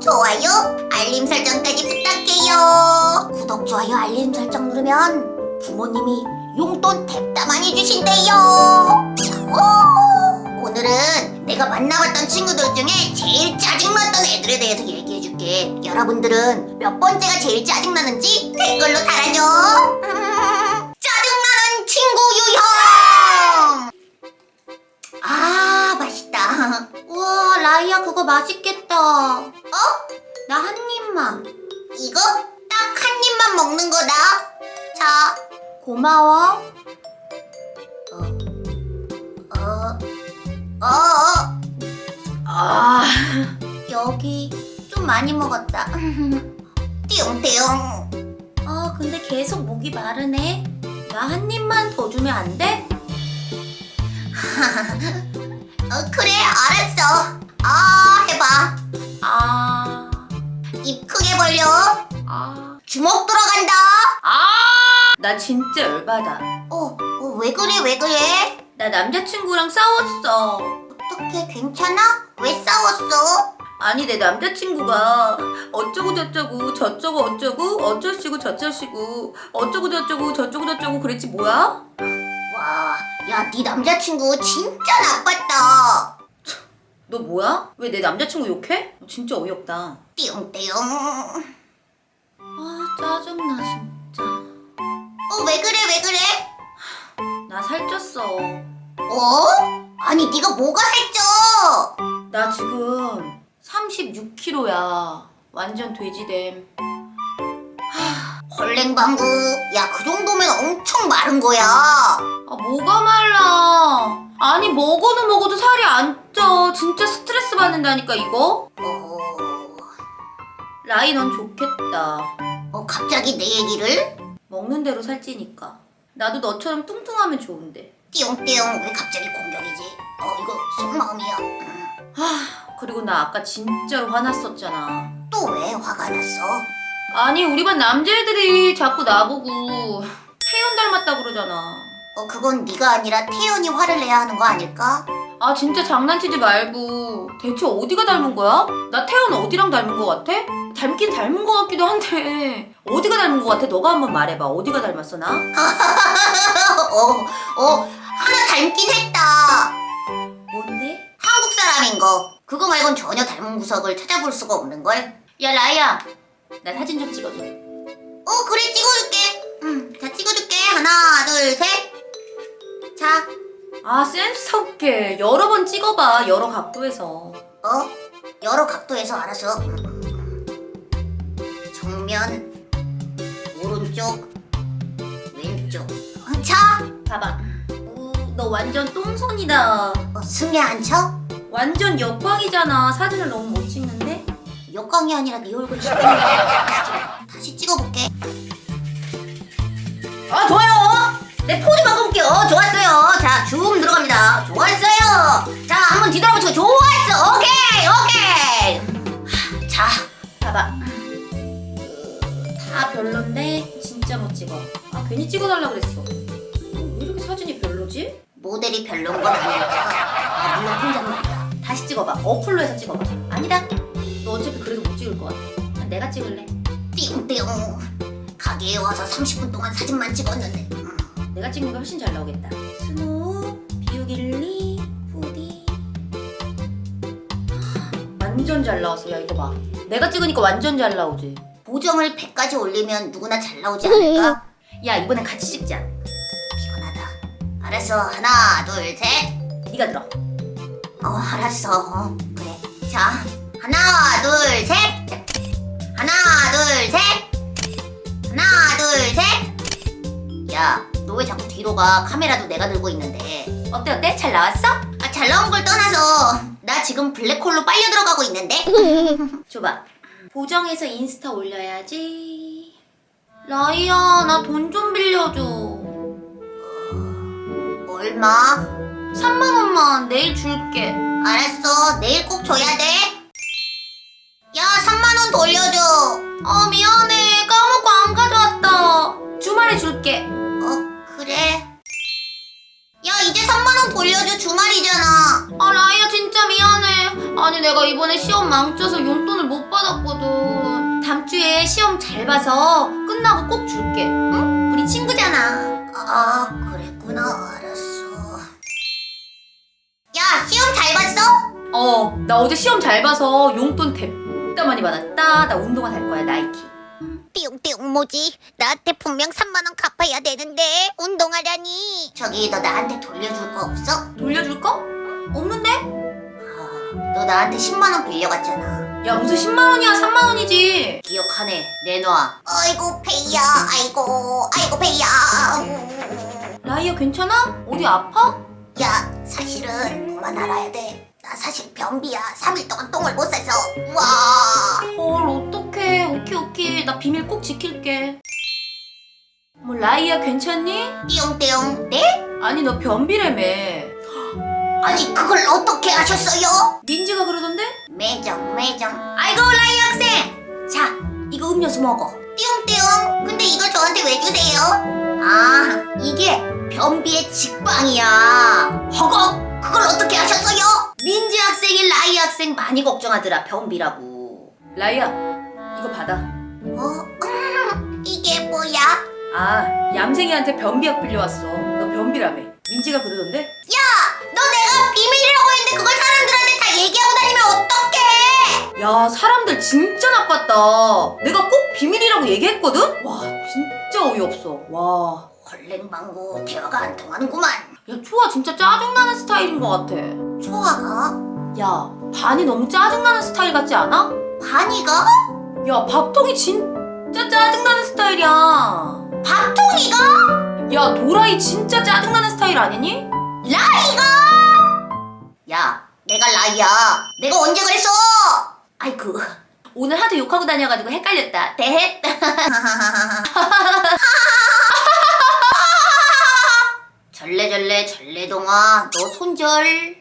좋아요, 알림 설정까지 부탁해요. 구독, 좋아요, 알림 설정 누르면 부모님이 용돈 대 많이 주신대요. 오! 오늘은 내가 만나봤던 친구들 중에 제일 짜증났던 애들에 대해서 얘기해줄게. 여러분들은 몇 번째가 제일 짜증나는지 댓글로 달아줘. 음, 짜증나는 친구 유형! 아, 맛있다. 우와, 라이야, 그거 맛있겠다. 어? 나 한 입만. 이거 딱 한 입만 먹는 거다. 자, 고마워. 어, 어, 어, 어. 아, 여기 좀 많이 먹었다. 띠용띠용. 아, 근데 계속 목이 마르네. 나 한 입만 더 주면 안 돼? 어, 그래, 알았어. 아, 주먹 들어간다. 아! 나 진짜 열받아. 어, 어, 왜 그래, 왜 그래? 나 남자친구랑 싸웠어. 어떻게 괜찮아? 왜 싸웠어? 아니, 내 남자친구가 어쩌고 저쩌고 저쩌고 어쩌고 어쩌시고 저쩌시고 어쩌고 저쩌고 저쩌고 저쩌고 그랬지 뭐야? 와, 야, 네 남자친구 진짜 나빴다. 너 뭐야? 왜 내 남자친구 욕해? 진짜 어이없다. 띠용띠용. 아, 짜증나 진짜. 어, 왜 그래, 왜 그래? 나 살쪘어. 어? 아니, 네가 뭐가 살쪄? 나 지금 36kg야. 완전 돼지됨. 헐랭방구. 야, 그 정도면 엄청 마른 거야. 아, 뭐가 말라. 아니, 먹어도 먹어도 살이 안 쪄. 진짜 스트레스 받는다니까, 이거? 어, 라이, 넌 좋겠다. 어, 갑자기 내 얘기를? 먹는 대로 살찌니까. 나도 너처럼 뚱뚱하면 좋은데. 띠용띠용. 왜 갑자기 공격이지? 어, 이거 속마음이야. 음. 하, 그리고 나 아까 진짜로 화났었잖아. 또 왜 화가 났어? 아니, 우리 반 남자애들이 자꾸 나보고 태연 닮았다 그러잖아. 어, 그건 네가 아니라 태연이 화를 내야 하는 거 아닐까? 아 진짜 장난치지 말고 대체 어디가 닮은 거야? 나 태연 어디랑 닮은 거 같아? 닮긴 닮은 거 같기도 한데 어디가 닮은 거 같아? 너가 한번 말해봐 어디가 닮았어 나? 어, 어, 하나 닮긴 했다. 뭔데? 한국 사람인 거. 그거 말곤 전혀 닮은 구석을 찾아볼 수가 없는 걸. 야 라이야 나 사진 좀 찍어줘 어, 그래 찍어줄게. 응, 자 찍어줄게. 하나, 둘, 셋. 자, 아 센스 없게 여러 번 찍어봐 여러 각도에서 어, 여러 각도에서 알아서. 음. 정면, 오른쪽, 왼쪽. 어, 자, 봐봐 우, 너 완전 똥손이다 어, 승에 안 쳐? 완전 역광이잖아 사진을 너무 못 찍는데? 역광이 아니라 네 얼굴이 시끄러워. 오케이. 자, 봐봐 다 별론데 진짜 못 찍어 아 괜히 찍어달라 그랬어 왜 이렇게 사진이 별로지? 모델이 별론 건 아닐까. 아, 물론 혼잣말이야. 다시 찍어봐. 어플로 해서 찍어봐. 아니다. 너 어차피 그래도 못 찍을 것 같아. 난 내가 찍을래. 띵띵. 가게에 와서 30분 동안 사진만 찍었는데. 음. 내가 찍는 게 훨씬 잘 나오겠다. 완전 잘 나왔어. 야 이거 봐. 내가 찍으니까 완전 잘 나오지. 보정을 100까지 올리면 누구나 잘 나오지 않을까? 야 이번엔 같이 찍자. 피곤하다. 알았어. 하나, 둘, 셋. 네가 들어. 어, 알았어. 어, 그래. 자, 하나, 둘, 셋. 하나, 둘, 셋. 하나, 둘, 셋. 야, 너 왜 자꾸 뒤로 가? 카메라도 내가 들고 있는데. 어때 어때? 잘 나왔어? 아, 잘 나온 걸 떠나서 나 지금 블랙홀로 빨려 들어가고 있는데. 줘봐. 보정해서 인스타 올려야지. 라이야 나 돈 좀 빌려줘. 얼마? 3만 원만 내일 줄게. 알았어. 내일 꼭 줘야 돼. 내가 이번에 시험 망쳐서 용돈을 못 받아 주에 시험 잘 봐서 끝나고 꼭 줄게. 응? 우리 친구잖아. 아, 그랬구나. 알았어. 야, 시험 잘 봤어? 어, 나 어제 시험 잘 봐서 용돈 대따 많이 받았다. 나 운동화 살 거야, 나이키. 띠용띠용 뭐지? 나한테 분명 3만 원 갚아야 되는데 운동하라니. 저기 너 나한테 돌려줄 거 없어? 돌려줄 거? 없는데? 아, 너 나한테 10만 원 빌려갔잖아. 야, 무슨 10만 원이야, 3만 원이지. 기억하네. 내놔. 아이고 페이야. 아이고 아이고 페이야. 라이야, 괜찮아? 어디 아파? 야 사실은 그만 알아야 돼. 나 사실 변비야. 3일 동안 똥을 못 싸서. 와. 헐, 어떡해. 오케이, 오케이. 나 비밀 꼭 지킬게. 뭐, 라이야, 괜찮니? 띠용띠용. 네? 아니, 너 변비라며. 아니 그걸 어떻게 하셨어요? 민지가 그러던데? 매정 매정. 아이고 라이 학생. 자 이거 음료수 먹어. 띠용띠용. 근데 이걸 저한테 왜 주세요? 아 이게 변비의 직방이야. 허걱. 그걸 어떻게 하셨어요? 민지 학생이 라이 학생 많이 걱정하더라 변비라고. 라이야, 이거 받아. 어? 음, 이게 뭐야? 아, 얌생이한테 변비약 빌려왔어. 너 변비라며. 민지가 그러던데? 야, 진짜 나빴다. 내가 꼭 비밀이라고 얘기했거든? 와, 진짜 어이없어. 와. 헐랭방구 대화가 안 통하는구만. 야, 초아 진짜 짜증나는 스타일인 것 같아. 초아가? 야, 반이 너무 짜증나는 스타일 같지 않아? 반이가? 야, 밥통이 진짜 짜증나는 스타일이야. 밥통이가? 야, 도라이 진짜 짜증나는 스타일 아니니? 라이가? 야, 내가 라이야. 내가 언제 그랬어? 아이쿠. 오늘 하도 욕하고 다녀가지고 헷갈렸다. 대헷. 절레절레 절레동아, 너 손절.